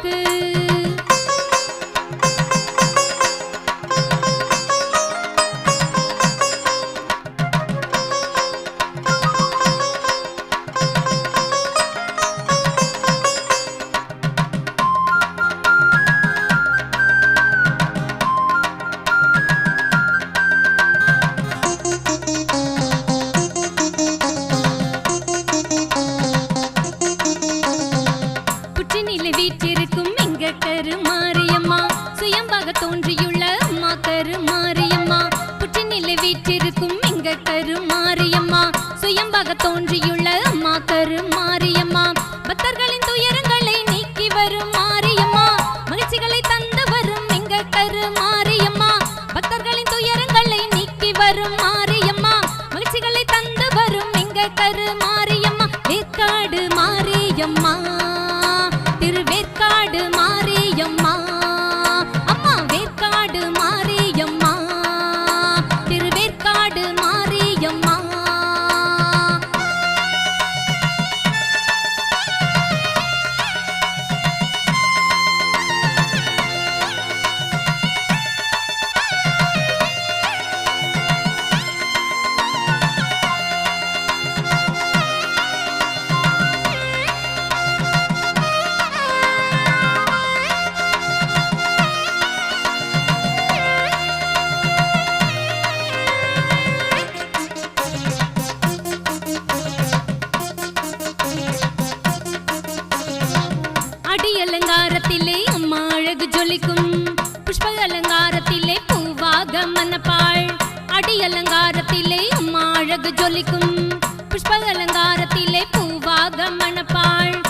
அம்மாவுக்கு புற்றினிலே எங்க கரு மாரியம்மா. சுயம்பாக தோன்றியுள்ள அம்மா கரு மாரியம்மா. புற்றுநிலை வீற்றிருக்கும் எங்க கரு மாரியம்மா. சுயம்பாக தோன்றியுள்ள அம்மா கரு மாரியம்மா. பக்தர்களின் துயரங்களை அலங்காரத்திலே அம்மா அழகு ஜொலிக்கும். புஷ்ப அலங்காரத்திலே பூவாக மனப்பாள். அடி அலங்காரத்திலே அம்மா அழகு ஜொலிக்கும். புஷ்ப அலங்காரத்திலே பூவாக மனப்பாள்.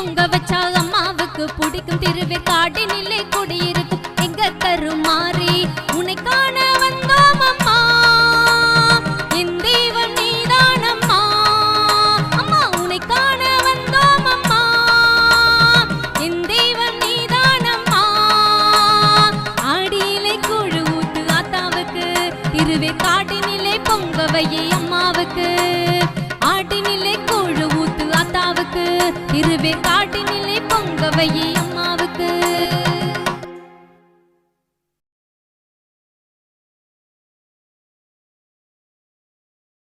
பொங்க வச்சா அம்மாவுக்கு பிடிக்கும் திருவேற்காடினிலே குடியிருக்கும். எங்க தருமாறி உன்னை காண வந்தோம் அம்மா. என் தெய்வம் நீதானம்மா அம்மா. உன்னை காண வந்தோம் அம்மா. என் தெய்வம் நீதானம்மா ஆடியிலே கூழு ஊத்து ஆத்தாவுக்கு திருவே பொங்க வையே அம்மாவுக்கு. ஆட்டினிலே கூழு அம்மாவுக்கு ஆத்தாவுக்கு திருவே காட்டினிலே பொங்க வையே அம்மாவுக்கு.